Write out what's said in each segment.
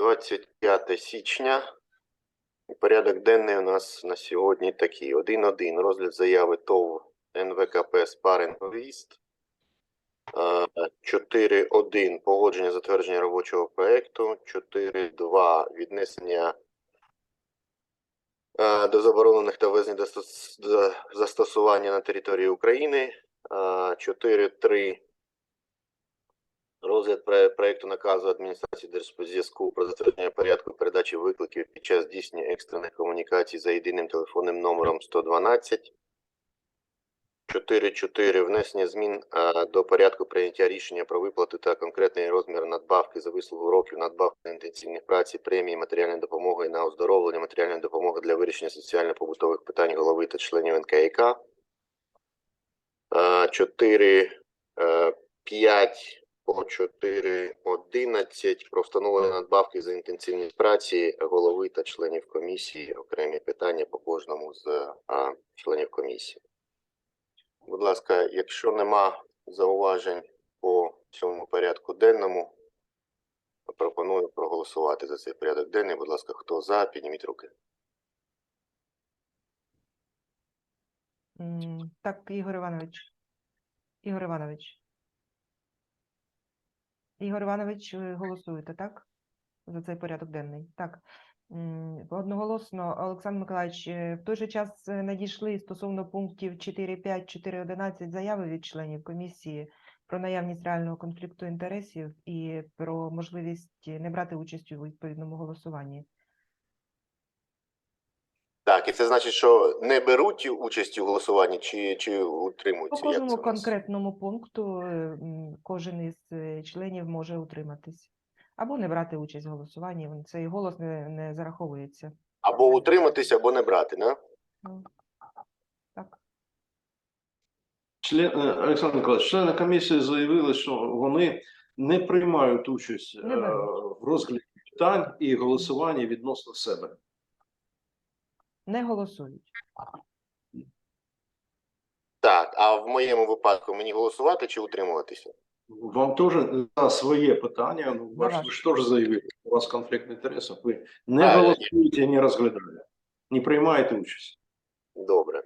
25 січня. Порядок денний у нас на сьогодні такий. 1.1. Розгляд заяви ТОВ НВКП Спаринг-Віст. 4.1. Погодження затвердження робочого проєкту. 4.2. Віднесення е, до заборонених та визнання до застосування на території України. Е, 4.3. Розгляд проекту наказу адміністрації Держспецзв'язку про затвердження порядку передачі викликів під час здійснення екстрених комунікацій за єдиним телефонним номером 112. 4.4. Внесення змін до порядку прийняття рішення про виплату та конкретний розмір надбавки за вислугу років, надбавки на інтенсивні праці, премії, матеріальної допомоги на оздоровлення, матеріальної допомоги для вирішення соціально-побутових питань голови та членів НКЯК. 4, 5 по 4.11 про встановлення надбавки за інтенсивність праці голови та членів комісії. Окремі питання по кожному з а, членів комісії. Будь ласка, якщо нема зауважень по цьому порядку денному, пропоную проголосувати за цей порядок денний. Будь ласка, хто за, підніміть руки. Так, Ігор Іванович. Ігор Іванович. Ігор Іванович, голосуєте, так? За цей порядок денний. Так. Одноголосно, Олександр Миколаївич, е, в той же час е, надійшли стосовно пунктів 4.5, 4.11 заяви від членів комісії про наявність реального конфлікту інтересів і про можливість не брати участь у відповідному голосуванні. Так, і це значить, що не беруть участь у голосуванні чи, чи По утримуються? Як кожному це конкретному пункту е, кожен із е, членів може утриматись або не брати участь в голосуванні. Цей голос не, не зараховується. Або утриматися, або не брати, да? Ну, Так. Член, е, Олександр Миколаївич, члени комісії заявили, що вони не приймають участь Не в розгляді питань і голосуванні відносно себе. Не голосують. Так, а в моєму випадку мені голосувати чи утримуватися? Вам теж за своє питання, ну, бачите, ви ваше. ж теж заявили, у вас конфлікт інтересів, ви не Правильно. голосуєте, не розглядаєте, не приймаєте участь. Добре.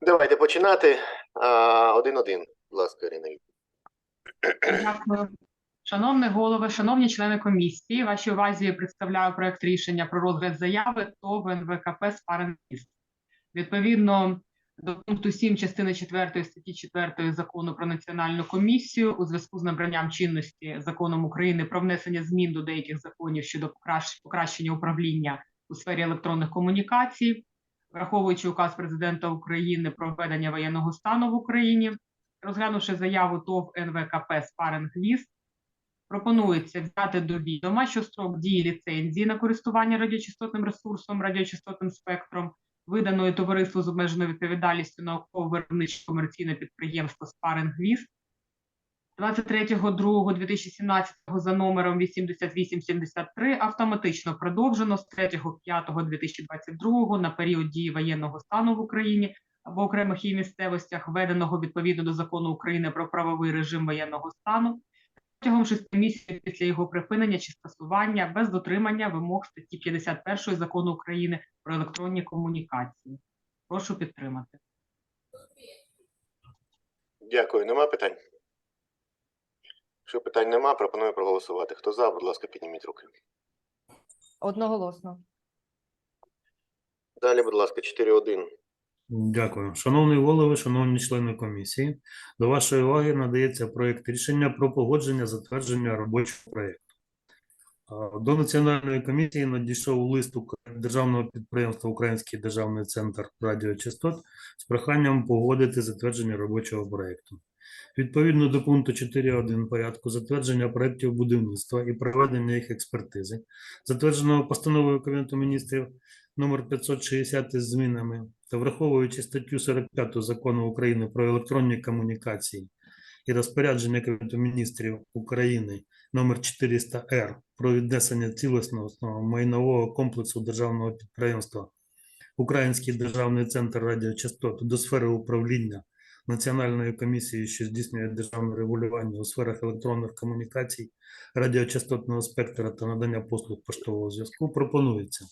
Давайте починати. А, Один-один, будь ласка, Ірина. Дякую. Шановний голове, шановні члени комісії, вашій увазі представляю проект рішення про розгляд заяви ТОВ НВКП «Спаринвіст». Відповідно до пункту 7 частини 4 статті 4 Закону про національну комісію у зв'язку з набранням чинності Законом України про внесення змін до деяких законів щодо покращ- покращення управління у сфері електронних комунікацій, враховуючи указ президента України про введення воєнного стану в Україні, розглянувши заяву ТОВ НВКП «Спаринг-Віст», пропонується взяти до відома, що строк дії ліцензії на користування радіочастотним ресурсом, радіочастотним спектром, виданої товариству з обмеженою відповідальністю науково-виробниче комерційне підприємство «Спаринг-Віст» 23.02.2017 за номером 8873 автоматично продовжено з 3.05.2022 на період дії воєнного стану в Україні або окремих її місцевостях, введеного відповідно до закону України про правовий режим воєнного стану, протягом шести місяців після його припинення чи скасування без дотримання вимог статті 51 закону України про електронні комунікації. Прошу підтримати. Дякую. Нема питань? Якщо питань нема, пропоную проголосувати. Хто за, будь ласка, підніміть руки. Одноголосно. Далі, будь ласка, 4-1. Дякую. Шановний голови, шановні члени комісії, до вашої уваги надається проект рішення про погодження затвердження робочого проєкту. До Національної комісії надійшов лист Державного підприємства Український державний центр радіочастот з проханням погодити затвердження робочого проєкту. Відповідно до пункту 4.1 порядку затвердження проєктів будівництва і проведення їх експертизи, затвердженого постановою Кабінету міністрів номер 560 із змінами та враховуючи статтю 45 Закону України про електронні комунікації і розпорядження Кабінету міністрів України номер 400-Р про віднесення цілісного майнового комплексу державного підприємства Український державний центр радіочастот до сфери управління Національної комісії, що здійснює державне регулювання у сферах електронних комунікацій, радіочастотного спектра та надання послуг поштового зв'язку, пропонується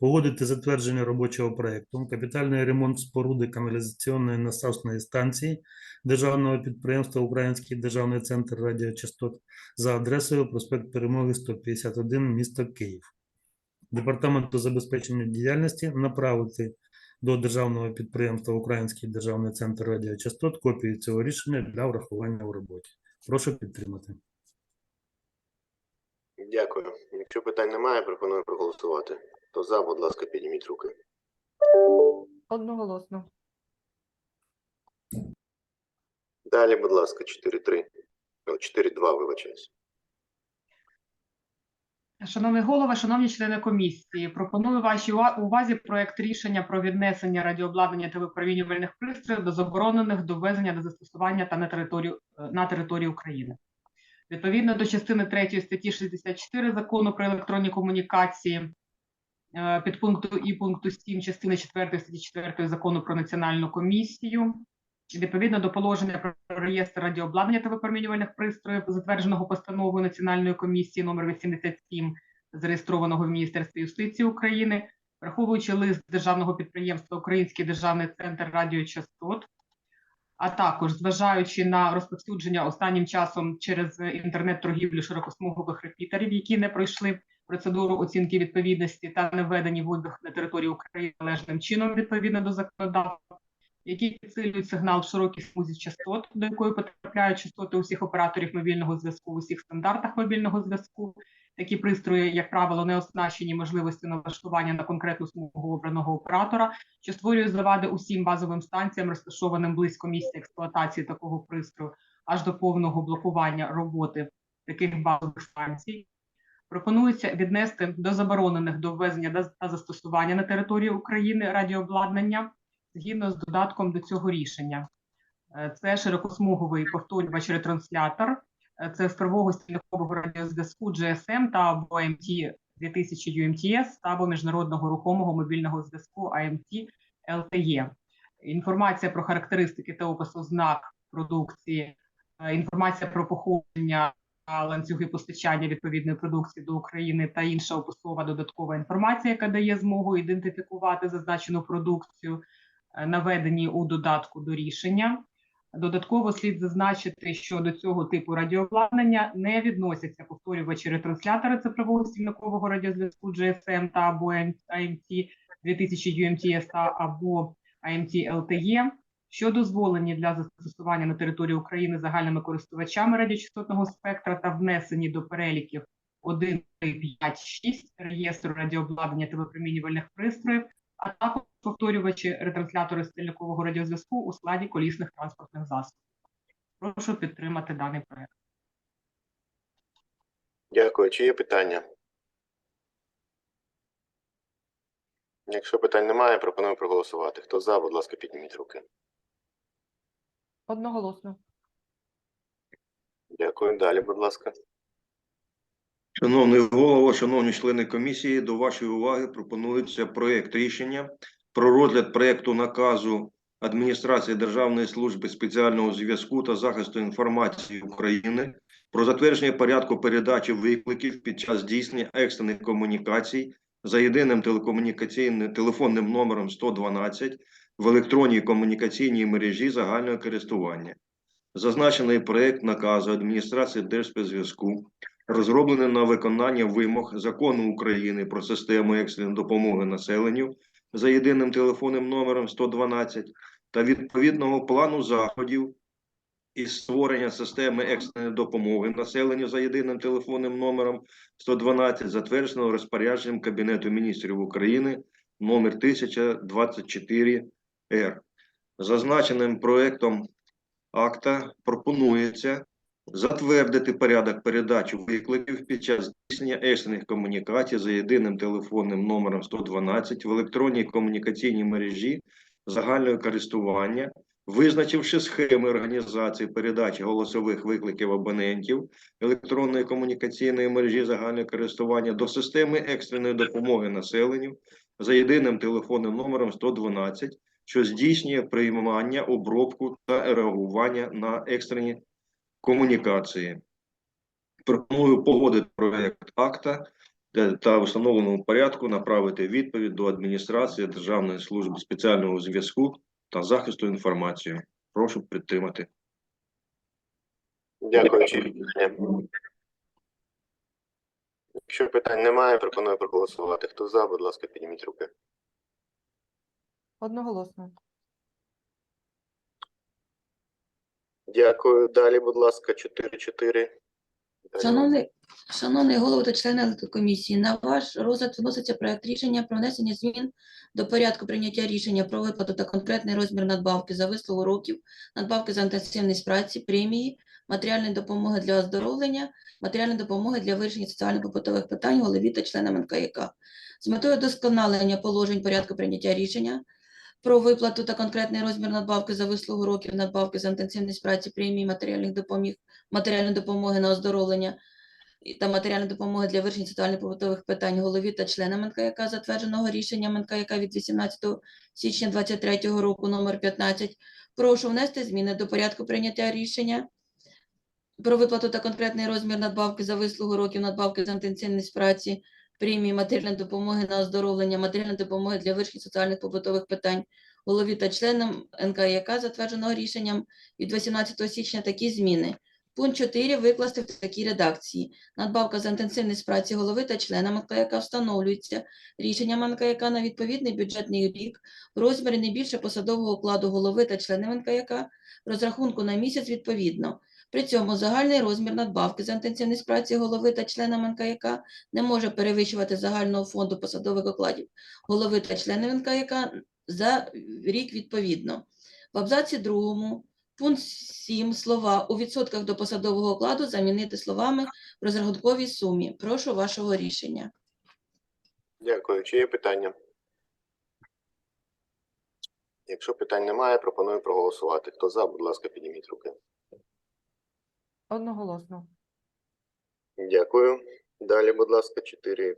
погодити затвердження робочого проекту, капітальний ремонт споруди каналізаційної насосної станції державного підприємства Український державний центр радіочастот за адресою проспект Перемоги 151, місто Київ. Департаменту забезпечення діяльності направити до державного підприємства Український державний центр радіочастот копію цього рішення для врахування у роботі. Прошу підтримати. Дякую. Якщо питань немає, пропоную проголосувати. Хто за, будь ласка, підніміть руки. Одноголосно. Далі, будь ласка, 4-3. О, 4-2, вибачаюсь. Шановний голово, шановні члени комісії, пропоную вашій увазі проект рішення про віднесення радіообладнання та випромінювальних пристроїв до заборонених до ввезення до застосування та на територію е, на території України. Відповідно до частини 3 статті 64 закону про електронні комунікації, підпункту і пункту 7 частини 4 статті 4 закону про національну комісію, відповідно до положення про реєстр радіообладнання та випромінювальних пристроїв, затвердженого постановою Національної комісії номер 87, зареєстрованого в Міністерстві юстиції України, враховуючи лист державного підприємства Український державний центр радіочастот, а також зважаючи на розповсюдження останнім часом через інтернет-торгівлю широкосмугових репітерів, які не пройшли процедуру оцінки відповідності та не введені в на території України належним чином відповідно до законодавства, які підсилюють сигнал в широкій смузі частот, до якої потрапляють частоти усіх операторів мобільного зв'язку в усіх стандартах мобільного зв'язку. Такі пристрої, як правило, не оснащені можливістю налаштування на конкретну смугу обраного оператора, що створює завади усім базовим станціям, розташованим близько місця експлуатації такого пристрою, аж до повного блокування роботи таких базових станцій. Пропонується віднести до заборонених до ввезення та застосування на території України радіообладнання згідно з додатком до цього рішення. Е, Це широкосмуговий повторювач ретранслятор, е, це справового стільникового радіозв'язку GSM та або MT 2000 UMTS та або міжнародного рухомого мобільного зв'язку AMT LTE. Інформація про характеристики та опис ознак продукції, е, інформація про походження ланцюги постачання відповідної продукції до України та інша описова додаткова інформація, яка дає змогу ідентифікувати зазначену продукцію, е, наведені у додатку до рішення. Додатково слід зазначити, що до цього типу радіообладнання не відносяться повторювачі ретранслятори цифрового стільникового радіозв'язку GSM та або AMT 2000 UMTS або AMT LTE, що дозволені для застосування на території України загальними користувачами радіочастотного спектра та внесені до переліків 1, 3, 5, 6 реєстру радіообладнання та випромінювальних пристроїв, а також повторювачі ретранслятори стільникового радіозв'язку у складі колісних транспортних засобів. Прошу підтримати даний проект. Дякую. Чи є питання? Якщо питань немає, пропоную проголосувати. Хто за, будь ласка, підніміть руки. Одноголосно. Дякую. Далі, будь ласка. Шановний голово, шановні члени комісії, до вашої уваги пропонується проект рішення про розгляд проекту наказу Адміністрації Державної служби спеціального зв'язку та захисту інформації України про затвердження порядку передачі викликів під час здійснення екстрених комунікацій за єдиним телекомунікаційним телефонним номером 112 в електронній комунікаційній мережі загального користування. Зазначений проект наказу адміністрації Держспецзв'язку розроблений на виконання вимог закону України про систему екстреної допомоги населенню за єдиним телефонним номером 112 та відповідного плану заходів із створення системи екстреної допомоги населенню за єдиним телефонним номером 112, затвердженого розпорядженням Кабінету міністрів України номер 1024 Р. Зазначеним проектом акта пропонується затвердити порядок передачі викликів під час здійснення екстрених комунікацій за єдиним телефонним номером 112 в електронній комунікаційній мережі загального користування, визначивши схеми організації передачі голосових викликів абонентів електронної комунікаційної мережі загального користування до системи екстреної допомоги населенню за єдиним телефонним номером 112 що здійснює приймання, обробку та реагування на екстрені комунікації. Пропоную погодити проект акта та- в встановленому порядку направити відповідь до адміністрації Державної служби спеціального зв'язку та захисту інформації. Прошу підтримати. Дякую. Якщо питань немає, пропоную проголосувати. Хто за, будь ласка, підніміть руки. Одноголосно. Дякую. Далі, будь ласка, 4-4. Шановний, шановний голово та члени комісії, на ваш розгляд вноситься проект рішення про внесення змін до порядку прийняття рішення про виплату та конкретний розмір надбавки за вислугу років, надбавки за інтенсивність праці, премії, матеріальної допомоги для оздоровлення, матеріальної допомоги для вирішення соціально-побутових питань голові та членам НКЯК. З метою досконалення положень порядку прийняття рішення про виплату та конкретний розмір надбавки за вислугу років, надбавки за інтенсивність праці, премії, матеріальних допоміг, матеріальної допомоги на оздоровлення та матеріальної допомоги для вирішення соціально-побутових питань голові та членам НКЯК, затвердженого рішенням НКЯК від 18 січня 2023 року номер 15. Прошу внести зміни до порядку прийняття рішення про виплату та конкретний розмір надбавки за вислугу років, надбавки за інтенсивність праці, премії, матеріальної допомоги на оздоровлення, матеріальної допомоги для вирішення соціальних побутових питань голові та членам НКЯК, затвердженого рішенням від 18 січня такі зміни. Пункт 4 викласти в такій редакції. Надбавка за інтенсивність праці голови та членам НКЯК встановлюється рішенням НКЯК на відповідний бюджетний рік в розмірі не більше посадового окладу голови та членів НКЯК розрахунку на місяць відповідно. При цьому загальний розмір надбавки за інтенсивність праці голови та членам НКЯК не може перевищувати загального фонду посадових окладів голови та членів НКЯК за рік відповідно. В абзаці другому пункт 7 слова у відсотках до посадового окладу замінити словами в розрахунковій сумі. Прошу вашого рішення. Дякую. Чи є питання? Якщо питань немає, пропоную проголосувати. Хто за, будь ласка, підніміть руки. Одноголосно. Дякую. Далі, будь ласка, 4-5.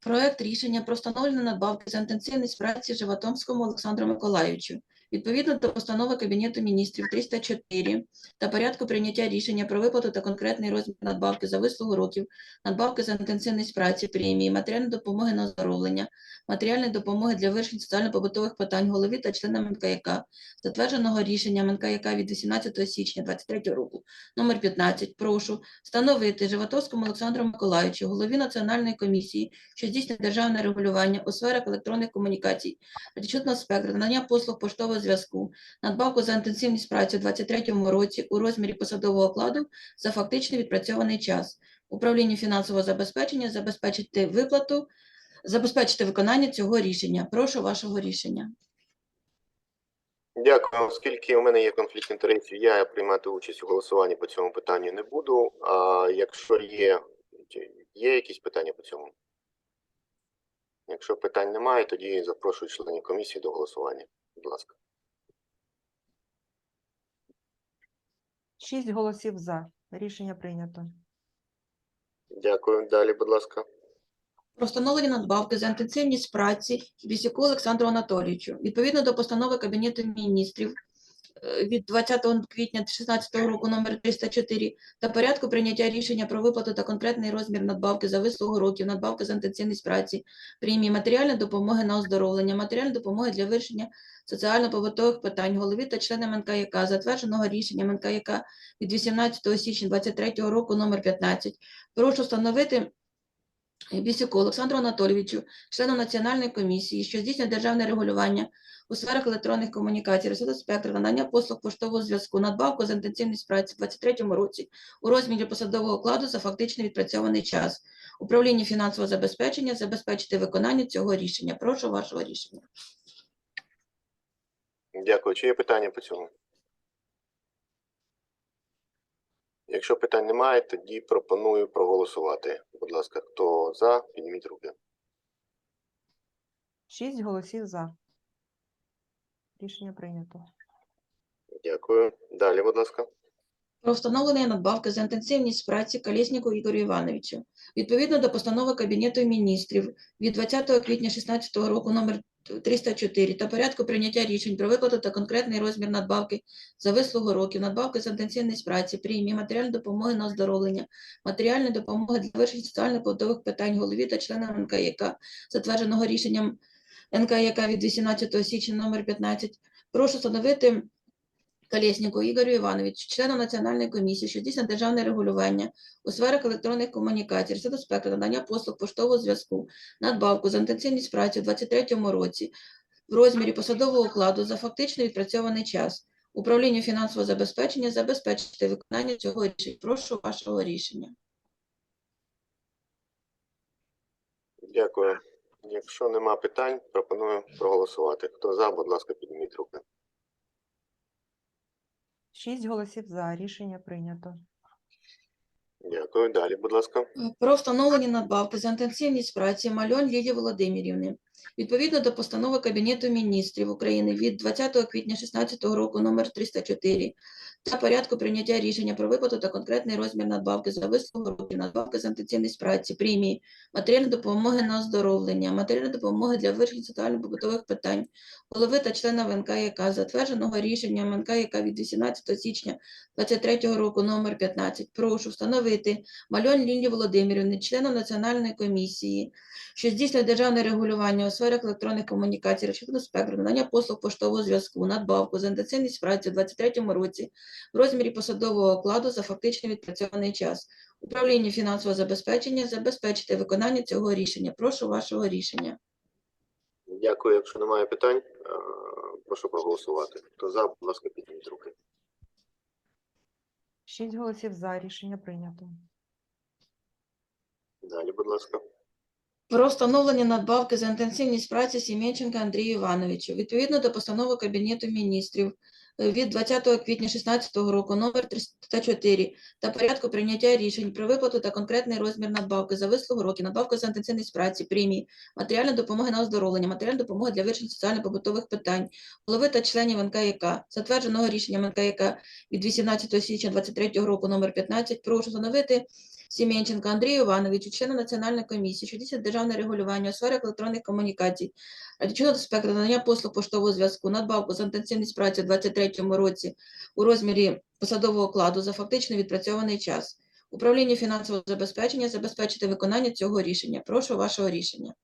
Проект рішення про встановлення надбавки за інтенсивність праці Животомському Олександру Миколайовичу. Відповідно до постанови Кабінету міністрів 304 та порядку прийняття рішення про виплату та конкретний розмір надбавки за вислугу років, надбавки за інтенсивність праці, премії, матеріальної допомоги на оздоровлення, матеріальної допомоги для вирішення соціально-побутових питань голові та членам НКЯК, затвердженого рішенням НКЯК від 18 січня 2023 року, номер 15, прошу встановити Животовському Олександру Миколайовичу, голові Національної комісії, що здійснює державне регулювання у сферах електронних комунікацій, радіочутного спектру, надання послуг поштового зв'язку, надбавку за інтенсивність праці у 2023 році у розмірі посадового окладу за фактично відпрацьований час. Управління фінансового забезпечення забезпечити виплату, забезпечити виконання цього рішення. Прошу вашого рішення. Дякую. Оскільки у мене є конфлікт інтересів, я приймати участь у голосуванні по цьому питанню не буду. А якщо є, є якісь питання по цьому? Якщо питань немає, тоді запрошую членів комісії до голосування. Будь ласка. Шість голосів за. Рішення прийнято. Дякую. Далі, будь ласка. Про встановлення надбавки за інтенсивність праці Бісяку Олександру Анатолійовичу. Відповідно до постанови Кабінету міністрів від 20 квітня 2016 року номер 304 та порядку прийняття рішення про виплату та конкретний розмір надбавки за вислугу років, надбавки за інтенсивність праці, премії, матеріальної допомоги на оздоровлення, матеріальної допомоги для вирішення соціально-побутових питань голові та членам НКЯК, затвердженого рішенням НКЯК від 18 січня 2023 року номер 15. Прошу встановити Бісюку Олександру Анатолійовичу, члену Національної комісії, що здійснює державне регулювання у сферах електронних комунікацій, розсуду спектру, надання послуг поштового зв'язку, надбавку за інтенсивність праці в 2023 році у розмірі посадового окладу за фактично відпрацьований час. Управління фінансового забезпечення забезпечити виконання цього рішення. Прошу вашого рішення. Дякую. Чи є питання по цьому? Якщо питань немає, тоді пропоную проголосувати. Будь ласка, хто за, підніміть руки. Шість голосів за. Рішення прийнято. Дякую. Далі, будь ласка. про встановлення надбавки за інтенсивність праці Колєсніку Ігорю Івановичу. Відповідно до постанови Кабінету міністрів від 20 квітня 2016 року номер 304 та порядку прийняття рішень про виплату та конкретний розмір надбавки за вислугу років, надбавки за інтенсивність праці, премії, матеріальної допомоги на оздоровлення, матеріальної допомоги для вирішення соціально-побутових питань голові та членам НКЯК, затвердженого рішенням НКЯК від 18 січня номер 15. Прошу встановити Колєсніку Ігорю Івановичу, члену Національної комісії, що здійснює державне регулювання у сферах електронних комунікацій, щодо надання послуг поштового зв'язку, надбавку за інтенсивність праці у 2023 році в розмірі посадового окладу за фактично відпрацьований час. Управлінню фінансового забезпечення забезпечити виконання цього рішення. Прошу вашого рішення. Дякую. Якщо нема питань, пропоную проголосувати. Хто за, будь ласка, підніміть руки. Шість голосів за. Рішення прийнято. Дякую. Далі, будь ласка. Про встановлення надбавки за інтенсивність праці Мальон Лілії Володимирівни. Відповідно до постанови Кабінету міністрів України від 20 квітня 2016 року номер 304 та порядку прийняття рішення про виплату та конкретний розмір надбавки за вислугу років, надбавки за інтенсивність праці, премії, матеріальної допомоги на оздоровлення, матеріальної допомоги для вирішення соціально-побутових питань, голови та члена ВНК, затвердженого рішенням ВНК від 18 січня 2023 року номер 15. Прошу встановити Мальон Лілії Володимирівни, членом Національної комісії, що здійснює державне регулювання у сферах електронних комунікацій, розширеного спектру, надання послуг поштового зв'язку, надбавку за інтенсивність праці у 2023 році в розмірі посадового окладу за фактично відпрацьований час. Управління фінансового забезпечення забезпечити виконання цього рішення. Прошу вашого рішення. Дякую. Якщо немає питань, е, прошу проголосувати. Хто за, будь ласка, підніміть руки. Шість голосів за. Рішення прийнято. Далі, будь ласка. Про встановлення надбавки за інтенсивність праці Сім'янченка Андрію Івановичу. Відповідно до постанови Кабінету міністрів від 20 квітня 2016 року номер 304 та порядку прийняття рішень про виплату та конкретний розмір надбавки за вислугу років, надбавки за інтенсивність праці, премії, матеріальної допомоги на оздоровлення, матеріальної допомоги для вирішення соціально-побутових питань, голови та членів НКЯК, затвердженого рішенням НКЯК від 18 січня 2023 року номер 15, прошу встановити Сім'янченка Андрію Івановичу, члена Національної комісії, що здійснює державне регулювання у сферах електронних комунікацій, радіочного спектру надання послуг поштового зв'язку, надбавку за інтенсивність праці у 2023 році у розмірі посадового окладу за фактично відпрацьований час. Управління фінансового забезпечення забезпечити виконання цього рішення. Прошу вашого рішення.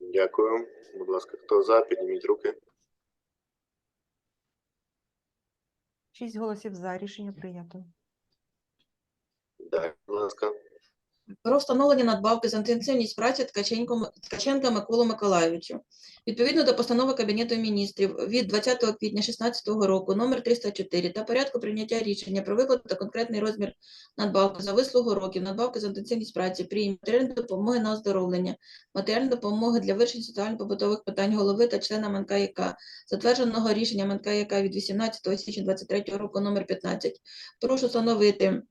Дякую. Будь ласка, хто за, підніміть руки. Шість голосів за. Рішення прийнято. Далі, будь ласка. Про встановлення надбавки за інтенсивність праці Ткаченко, Ткаченка Миколу Миколайовичу. Відповідно до постанови Кабінету міністрів від 20 квітня 2016 року номер 304 та порядку прийняття рішення про виплату та конкретний розмір надбавки за вислугу років, надбавки за інтенсивність праці, премії, матеріальної допомоги на оздоровлення, матеріальної допомоги для вирішення соціально-побутових питань голови та члена МНКЯК, затвердженого рішенням МНКЯК від 18 січня 2023 року номер 15. Прошу встановити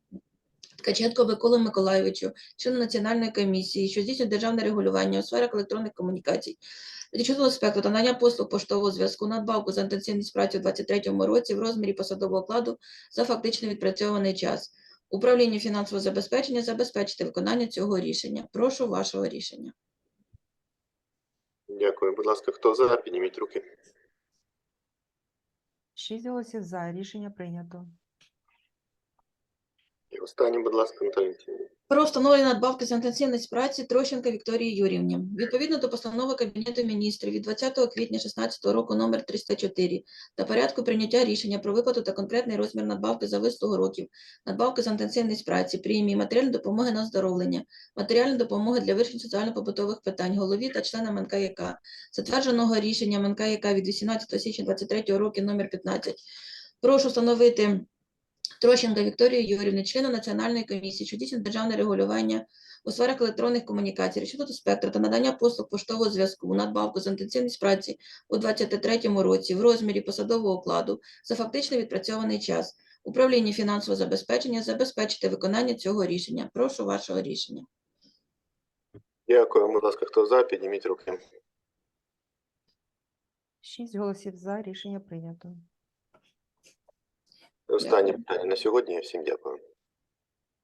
Ткаченко Миколу Миколайовичу, член Національної комісії, що здійснює державне регулювання у сферах електронних комунікацій, радіочного спектру та надання послуг поштового зв'язку надбавку за інтенсивність праці у 2023 році в розмірі посадового окладу за фактично відпрацьований час. Управління фінансового забезпечення забезпечити виконання цього рішення. Прошу вашого рішення. Дякую. Будь ласка, хто за, підніміть руки. Шість голосів за. Рішення прийнято. І останнє, будь ласка, Наталія Про встановлення надбавки за інтенсивність праці Трощенка Вікторії Юрівні. Відповідно до постанови Кабінету міністрів від 20 квітня 2016 року номер 304 та порядку прийняття рішення про виплату та конкретний розмір надбавки за вислугу років, надбавки за інтенсивність праці, премії, матеріальної допомоги на оздоровлення, матеріальної допомоги для вирішення соціально-побутових питань голові та членам НКЯК, затвердженого рішенням НКЯК від 18 січня 2023 року номер 15. Прошу встановити Трощенка Вікторію Юрівну, члена Національної комісії, що здійснює державне регулювання у сферах електронних комунікацій, щодо спектру та надання послуг поштового зв'язку, надбавку за інтенсивність праці у 2023 році в розмірі посадового окладу за фактично відпрацьований час. Управління фінансового забезпечення забезпечити виконання цього рішення. Прошу вашого рішення. Дякую. Будь ласка, хто за, підніміть руки. Шість голосів за. Рішення прийнято. Останнє питання на сьогодні. Всім дякую.